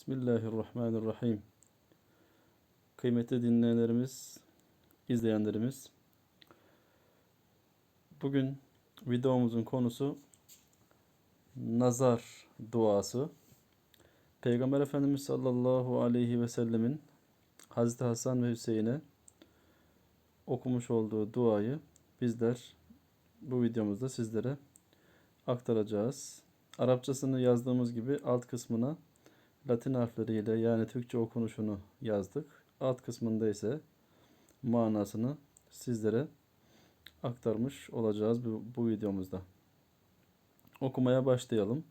Bismillahirrahmanirrahim. Kıymetli dinleyenlerimiz, izleyenlerimiz. Bugün videomuzun konusu nazar duası. Peygamber Efendimiz sallallahu aleyhi ve sellemin Hazreti Hasan ve Hüseyin'e okumuş olduğu duayı bizler bu videomuzda sizlere aktaracağız. Arapçasını yazdığımız gibi alt kısmına Latin harfleriyle yani Türkçe okunuşunu yazdık. Alt kısmında ise manasını sizlere aktarmış olacağız bu, bu videomuzda. Okumaya başlayalım.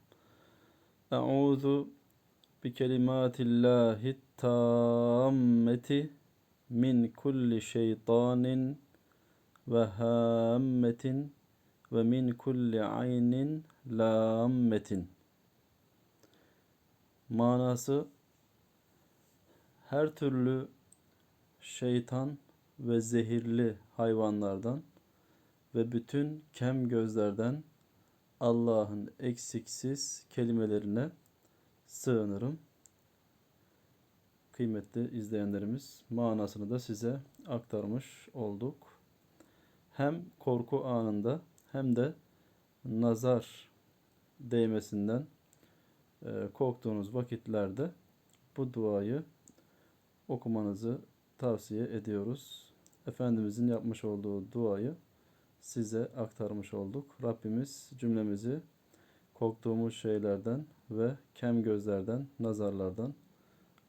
Euzu bi kelimatillahi tammeti min kulli şeytanin ve hammetin ve min kulli aynin lammetin. Manası her türlü şeytan ve zehirli hayvanlardan ve bütün kem gözlerden Allah'ın eksiksiz kelimelerine sığınırım. Kıymetli izleyenlerimiz manasını da size aktarmış olduk. Hem korku anında hem de nazar değmesinden korktuğunuz vakitlerde bu duayı okumanızı tavsiye ediyoruz. Efendimizin yapmış olduğu duayı size aktarmış olduk. Rabbimiz cümlemizi korktuğumuz şeylerden ve kem gözlerden, nazarlardan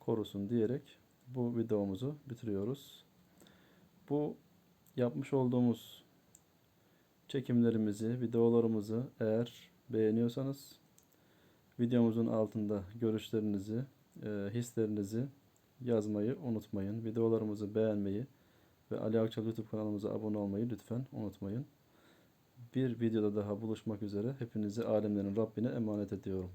korusun diyerek bu videomuzu bitiriyoruz. Bu yapmış olduğumuz çekimlerimizi, videolarımızı eğer beğeniyorsanız videomuzun altında görüşlerinizi, e, hislerinizi yazmayı unutmayın. Videolarımızı beğenmeyi ve Ali Akçal YouTube kanalımıza abone olmayı lütfen unutmayın. Bir videoda daha buluşmak üzere hepinizi alemlerin Rabbine emanet ediyorum.